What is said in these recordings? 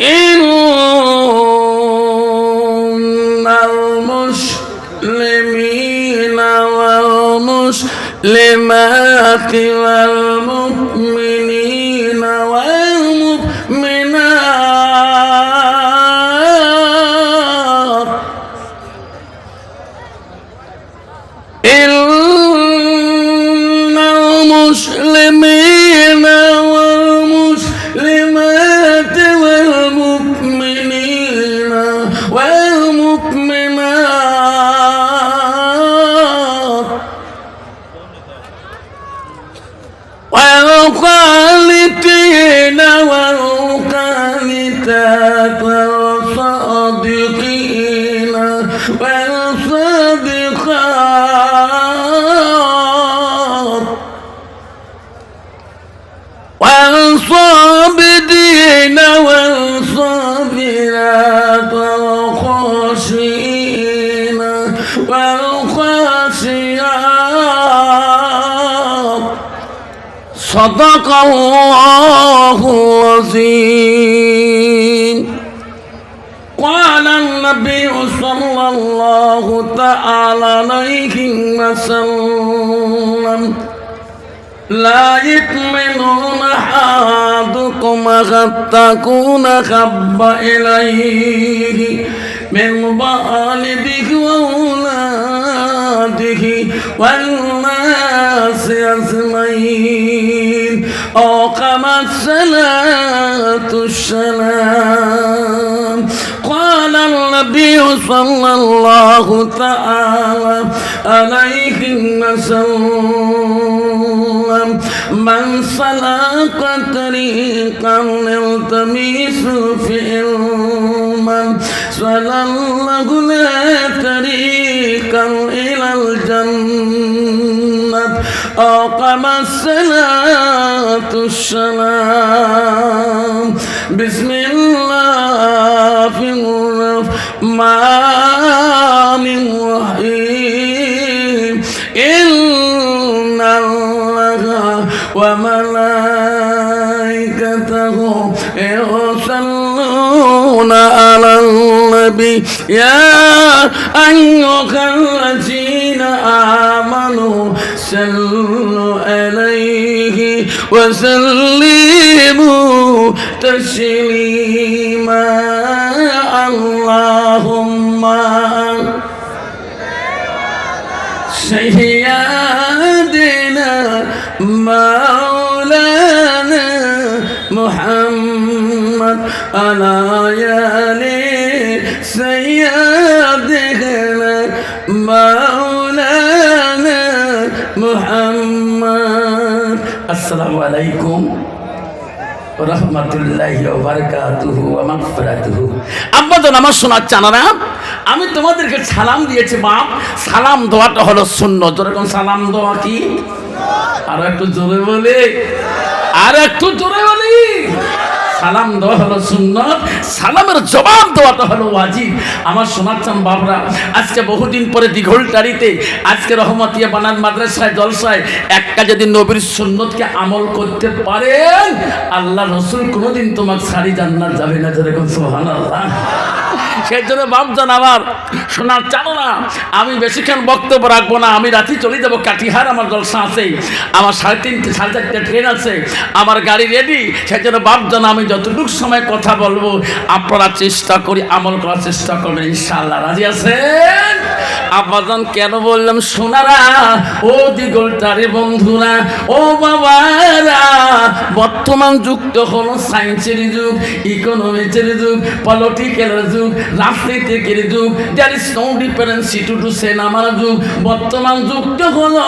إن المسلمين والمسلمات والمؤمنين والمؤمنات إن المسلمين والقانتات صدق الله العظيم قال النبي صلى الله تعالى عليه وسلم لا يؤمنون أحدكم حتى تكون خب إليه من والده وأولاده والناس أجمعين أو كما الصلاة السلام قال النبي صلى الله تعالى عليه وسلم من سلك طريقا يلتمس في علما سلله لا طريقا إلى الجنة. أقام الصلاة السلام. بسم الله الرحمن الرحيم. إن الله وملائكته يصلون على النبي. يا أيها الذين آمنوا وسلموا تسليما. اللهم سيدنا مولانا محمد على يال سيدنا مولانا আসসালামু আলাইকুম আমার শোনার চানারা, আমি তোমাদেরকে সালাম দিয়েছি বাপ সালাম দেওয়াটা হলো শূন্য যেরকম সালাম দেওয়া কি? আর একটু জোরে বলে। আর একটু জোরে বলি। সালাম দেওয়া হলো সুন্নত, সালামের জবাব দেওয়াটা হলো ওয়াজিব। আমার শোনাচ্ছেন বাবরা আজকে বহুদিন পরে দিঘলটারিতে আজকে রহমতিয়া বানান মাদ্রাসায়, জলসায়, একটা যদি নবীর সুন্নতকে আমল করতে পারেন, আল্লাহ রসুল কোনোদিন তোমার সারি জান্নাত যাবে না যেরকম সোহান আল্লাহ সেই জন্য বাপজান আমার শোনার চালো না, আমি বেশিক্ষণ বক্তব্য রাখব না, আমি রাতে চলে যাব কাটিহার, আমার জলসা আছে, আমার সাড়ে তিনটে, সাড়ে চারটে ট্রেন আছে, আমার গাড়ি রেডি সেই জন্য বাপজান, আমি যতটুকু সময় কথা বলব, আপনারা চেষ্টা করি, আমল করার চেষ্টা করবেন, ইনশাআল্লাহ। রাজি আছেন? আব্বাজান, কেন বললাম, সোনারা, ও দিগলটারে বন্ধুরা, ও বাবারা, বর্তমান যুগ হলো সায়েন্সের যুগ ইকোনমিক্সের যুগ পলিটিক্যালের যুগ রাজনীতিকের যুগ there is no difference to to সেনামার যুগ। বর্তমান যুগটা হলো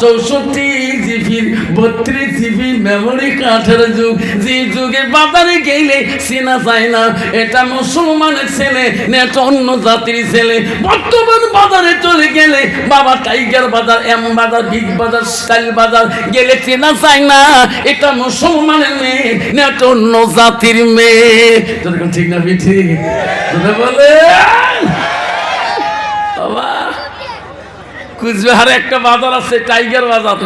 চৌষট্টি জিবির বত্রিশ জিবি মেমোরি কার্ডের যুগ। যে যুগে বাজারে গেলে চেনা যায় না, এটা মুসলমানের ছেলে, না এটা অন্য জাতির ছেলে। বর্তমান বাজারে চলে গেলে বাবা টাইগার বাজার, এম বাজার, বিগ বাজার, স্টাইল বাজার, গেলে চেনা যায় না। এটা মুসলমানের মেয়ে এটা অন্য জাতির মেয়ে। ঠিক না বিঠি বলে বাবা, কুচবিহারে একটা বাজার আছে, টাইগার বাজার।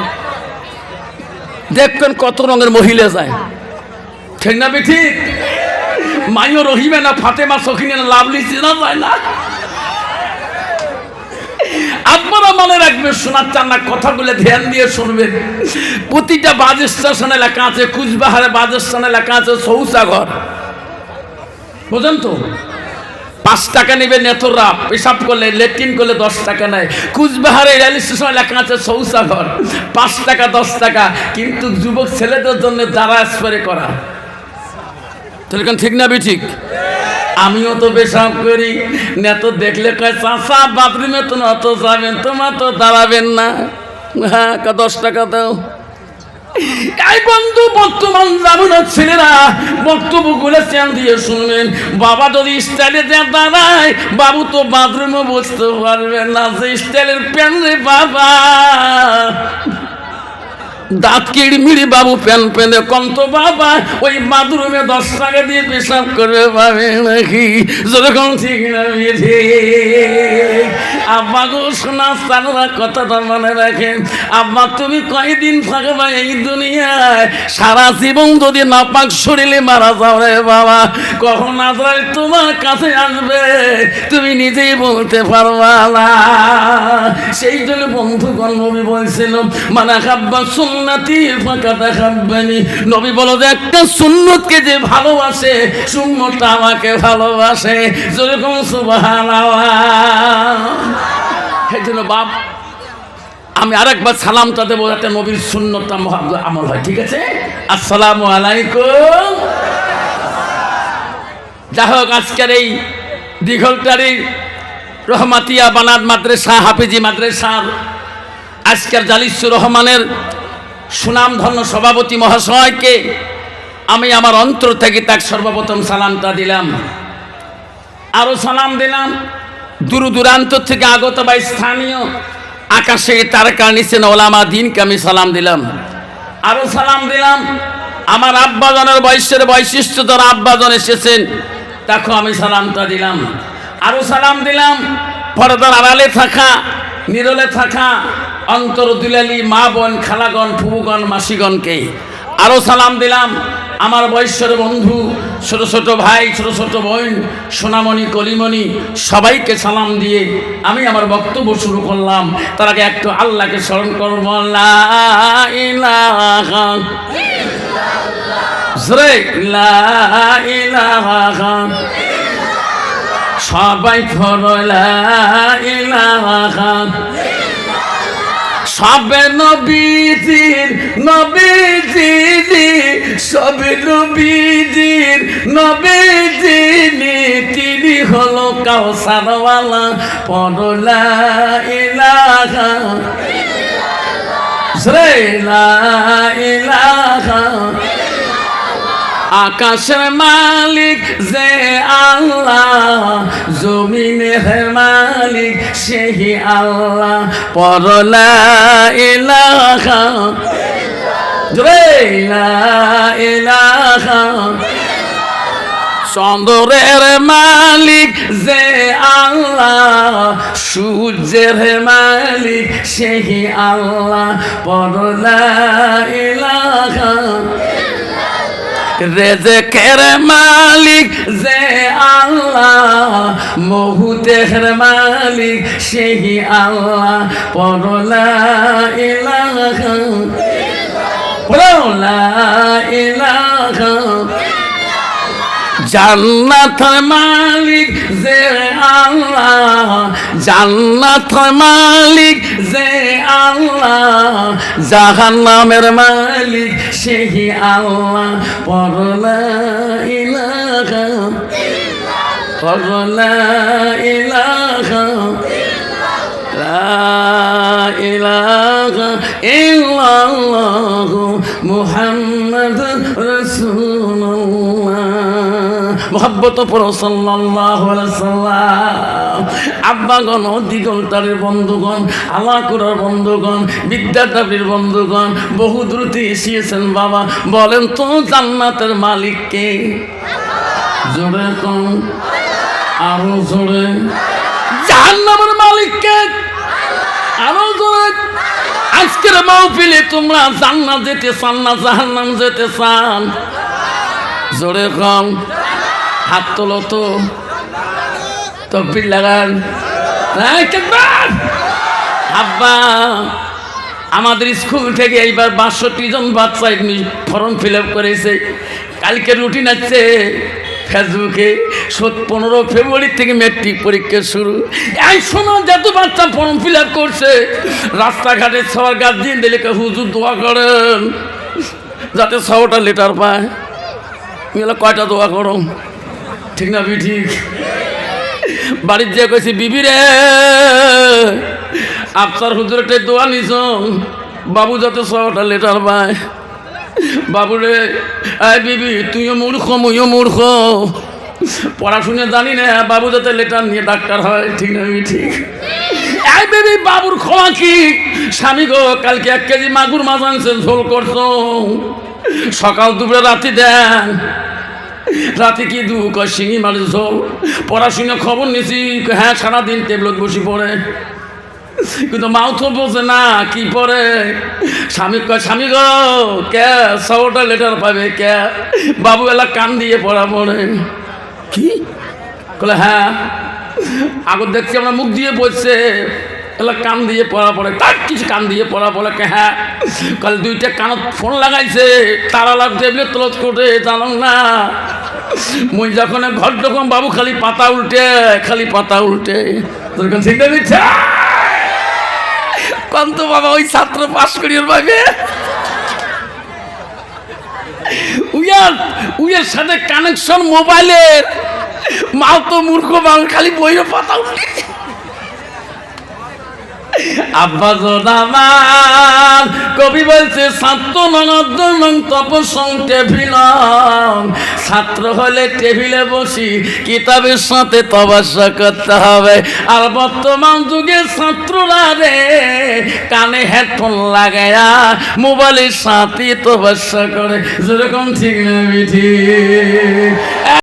দেখবেন কত রঙের মহিলা যায়। ঠিক না ঠিক মাইও রহিবে না ফাতেমা সখিনে না লাভলি চেনা যায় না। আপনারা মনে রাখবেন শোনার চান না কথাগুলো ধ্যান দিয়ে শুনবেন। প্রতিটা বাস স্টেশন এলাকা আছে, কুচবাহারে বাস স্টেশন এলাকা আছে, সৌসাগর। বুঝেন তো? পাঁচ টাকা নেবে নেতররা, পেশাব করলে, লেট্রিন করলে দশ টাকা নেয়। কুচবাহারে রেল স্টেশন এলাকা আছে, সৌসাগর। পাঁচ টাকা, দশ টাকা, কিন্তু যুবক ছেলেদের জন্য দ্বারা স্প্রে করা। তাহলে ঠিক না বি ঠিক আমিও তো পেশাব করি। নেত দেখলে কয় চাষা বাথরুমে তো অত যাবেন, তোমার তো দাঁড়াবেন না। হ্যাঁ দশ টাকা দাও। বন্ধু, বর্তমান দিয়ে শুনবেন। বাবা স্টাইলে যা দাঁড়ায়, বাবু তো বাথরুমে বসতে না। স্টাইলের রে বাবা। দাঁত কিড়ি মিড়ি বাবু প্যান পেনে কম তো বাবা, ওই বাথরুমে দশ টাকা দিয়ে পেশাব করবে পাবে নাকি? যেরকম ঠিক না আব্বা গো শোনা সারা কথাটা মনে রাখেন। আব্বা, তুমি কয়দিন থাকবা এই দুনিয়ায়? সারা জীবন যদি নাপাক শরীরে মারা যাও রে বাবা, কখন আজরাই তোমার কাছে আসবে? তুমি নিজেই বলতে পারবা না। সেই জন্য বন্ধুগণ নবী বলছিল মানে খাব্বা সুন্নাতি ফাঁকা দেখাব্বানি নবী বলো যে, একটা সুন্নতকে যে ভালোবাসে, সুন্নতটা আমাকে ভালোবাসে। যেরকম সুবহানাল্লাহ। সেই জন্য বাপ, আমি সালামটা দেবো যাতে নবীর মহা- আমল হয়, ঠিক আছে? আসসালামু আলাইকুম। যা হোক, আজকের এই দীঘলটারি রহমাতিয়া বানাদ মাদ্রাসা, হাফিজি মাদ্রাসার আজকের জালিসুর রহমানের সুনামধন্য সভাপতি মহাশয়কে আমি আমার অন্তর থেকে তার সর্বপ্রথম সালামটা দিলাম। আরও সালাম দিলাম। দূর দূরান্ত থেকে আগত বা স্থানীয় আকাশে তারকা নিচেন ওলামা দিনকে আমি সালাম দিলাম। আরও সালাম দিলাম। আমার আব্বাজনের বয়সের বৈশিষ্ট্য দ্বারা আব্বাজন এসেছেন দেখো আমি সালামটা দিলাম। আরও সালাম দিলাম। পর্দার আড়ালে থাকা, নিরলে থাকা অন্তর দুলালি মা বোন, খালাগণ ফুবুগণ মাসিগণকে আরও সালাম দিলাম। আমার বৈশ্যর বন্ধু, ছোট ছোট ভাই, ছোট ছোট বোন, সোনামণি, কলিমণি, সবাইকে সালাম দিয়ে আমি আমার বক্তব্য শুরু করলাম। তার আগে একটু আল্লাহকে স্মরণ করব। সবাই ফরলা ইলাহা সবে নবীজির নবীজিনি সবে নবীজির নবীজিনি তিনি হলো কাউসারওয়ালা। পড়লা ইলাহা জোরে, লা ইলাহা আকাশের মালিক যে আল্লাহ জমিনের মালিক সেই আল্লাহ। পরলা ইলাহা চন্দ্রের মালিক যে আল্লাহ, সূর্যের মালিক সেই আল্লাহ। পরলা ইলাহা রেজেকের মালিক যে আল্লাহ মহুতের মালিক সেই আল্লাহ পরলা ইলাহা পরলা ইলাহা। জান্নাতের মালিক যে আল্লাহ জান্নাতের মালিক যে আল্লাহ, জাহান্নামের মালিক সেই আল্লাহ। পরলা ইলাহা পরলা ইলাহা ইলাহা ইল্লাল্লাহু মুহাম্মাদ রাসূলুল্লাহ মোহাব্বত আব্বাগণ দিগলতারের বন্ধুগণ, আলাকুরার বন্ধুগণ বিদ্যাটাপির বন্ধুগণ, বহু দ্রুতি এসিয়েছেন বাবা। বলেন তো, জান্নাতের মালিককে জোরে কম আরও জোরে। জাহান্নামের মালিককে আরও জোরে। আজকের তোমরা জান্নাত যেতে চান না জাহান্নাম যেতে চান? জোরে কম হাত তোলো তো। তকবির লাগান। আব্বা আমাদের স্কুল থেকে এইবার বাষট্টি জন বাচ্চা ফর্ম ফিল করেছে। কালকে রুটিন আছে। ফেসবুকে সত পনেরো ফেব্রুয়ারি থেকে মেট্রিক পরীক্ষা শুরু। এই সময় যত বাচ্চা ফর্ম ফিল করছে, রাস্তাঘাটে সবার গার্জিয়ান দিলে হুজুর দোয়া করেন। যাতে ছটা লেটার পায়। কয়টা দোয়া করো ঠিক না ঠিক। বাড়ির যে কইছি, বিবি রে, আফসার হুজুর একটা দোয়া নিছ। বাবু যাতে ছটা লেটার পায়। বাবু রে আয় বিবি, তুইও মূর্খ, মুইও মূর্খ। পড়াশুনে জানি না, বাবু যাতে লেটার নিয়ে ডাক্তার হয়, ঠিক না ঠিক। এই বেবি, বাবুর ক্ষমা কি? স্বামী গো, কালকে এক কেজি মাগুর মাছ আনছেন, ঝোল করছ। সকাল দুপুরে রাতে দেন। রাতে কি দু কয় শিঙি মাছ ঝোল? পড়াশুনে খবর নিছি। হ্যাঁ সারাদিন টেবলত বসে পড়ে। কিন্তু মাও তো বোঝে না কি পরে স্বামী কয় স্বামী গো কে? সবটা লেটার পাবে কে? বাবু এলা কান দিয়ে পড়া পড়ে। কি? বলে হ্যাঁ আগর দেখছি আমরা মুখ দিয়ে বলছে এলা কান দিয়ে পড়া পড়ে। তার কিছু কান দিয়ে পড়া পড়ে। কে হ্যাঁ কাল দুইটা কানত ফোন লাগাইছে। তারা লাগ টেবিলে তলত করে জানো না। মুই যখন ঘর যখন বাবু খালি পাতা উল্টে, খালি পাতা উল্টে। তোর কোন দিচ্ছে? না তো বাবা, ওই ছাত্র পাশ করিয়ে ভাবে উইয়ার উইয়ার সাথে কানেকশন মোবাইলের। মাও তো মূর্খ বাবু খালি বইয়ের পাতা উল্টে। আব্বা আমার কবি বলছে ছাত্র হলে টেবিলে বসি, কিতাবের সাথে তবাসা করতে হবে। আর বর্তমান যুগে ছাত্ররা রে, কানে হেডফোন লাগায়া মোবাইলের সাথে তবাসা করে। যেরকম ঠিক না ঠিক